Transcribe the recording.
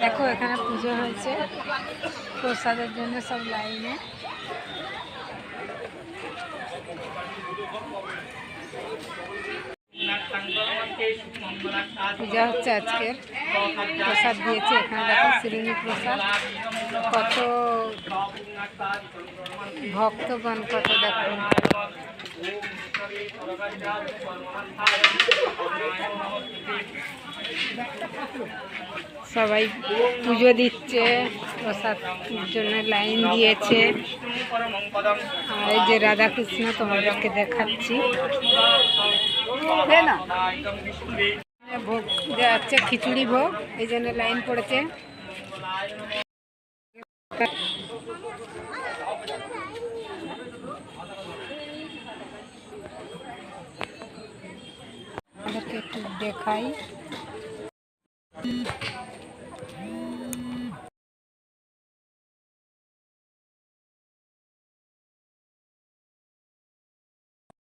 দেখো, এখানে পুজো হয়েছে। প্রসাদের জন্য সব লাইনে। পূজা হচ্ছে আজকের। প্রসাদ দিয়েছে এখানে, দেখো শ্রীনি প্রসাদ। কত ভক্তগণ, কত দেখো। সবাই পুজো দিচ্ছে, প্রসাদ জন্য লাইন দিয়েছে। আর এই যে রাধাকৃষ্ণ তোমাদেরকে দেখাচ্ছি। না? ভোগ দেওয়া হচ্ছে খিচুড়ি ভোগ, এই জন্য লাইন পড়েছে। আমাদেরকে দেখাই।